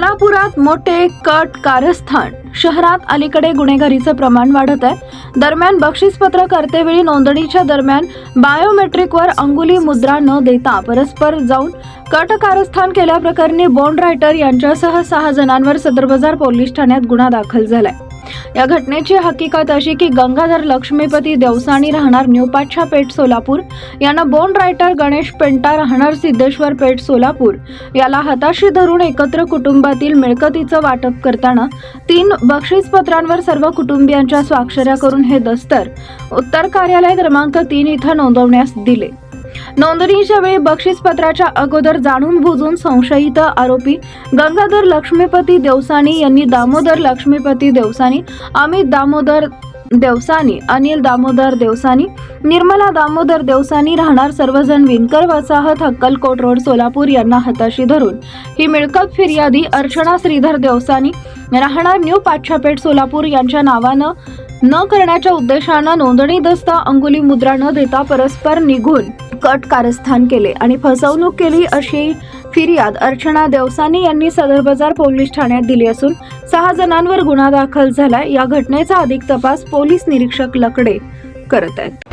मोठे कट कारस्थान. शहरात अलीकडे गुन्हेगारीचं प्रमाण वाढत आहे. दरम्यान बक्षीसपत्र करतेवेळी नोंदणीच्या दरम्यान बायोमेट्रिकवर अंगुली मुद्रा न देता परस्पर जाऊन कट कारस्थान केल्याप्रकरणी बॉन्ड रायटर यांच्यासह सहा जणांवर सदर बाजार पोलीस ठाण्यात गुन्हा दाखल झालाय. या घटनेची हकीकत अशी की गंगाधर लक्ष्मीपती देवसाणी राहणार न्यू पाच्छा पेठ सोलापूर. यांना बोन रायटर गणेश पेंटा राहणार सिद्धेश्वर पेठ सोलापूर. याला हाताशी धरून एकत्र कुटुंबातील मिळकतीचं वाटप करताना तीन बक्षीसपत्रांवर सर्व कुटुंबियांच्या स्वाक्षऱ्या करून हे दस्तर. उत्तर कार्यालय क्रमांक तीन इथं नोंदवण्यास दिले. नोंदणीच्या वेळी बक्षीसपत्राच्या अगोदर जाणून बुजून संशयित आरोपी गंगाधर लक्ष्मीपती देवसानी यांनी दामोदर लक्ष्मीपती देवसानी अमित दामोदर देवसानी अनिल दामोदर देवसानी निर्मला दामोदर देवसानी राहणार सर्वजण विणकर वसाहत हक्कलकोट रोड सोलापूर यांना हाताशी धरून. ही मिळकत फिर्यादी अर्चना श्रीधर देवसानी राहणार न्यू पाच्छापेठ सोलापूर यांच्या नावानं न करण्याच्या उद्देशानं नोंदणी दस्ता अंगुली मुद्रा न देता परस्पर निघून कट कारस्थान केले आणि फसवणूक केली अशी फिर्याद अर्चना देवसानी यांनी सदर बाजार पोलीस ठाण्यात दिली असून सहा जणांवर गुन्हा दाखल झालाय. या घटनेचा अधिक तपास पोलीस निरीक्षक लकडे करत आहेत.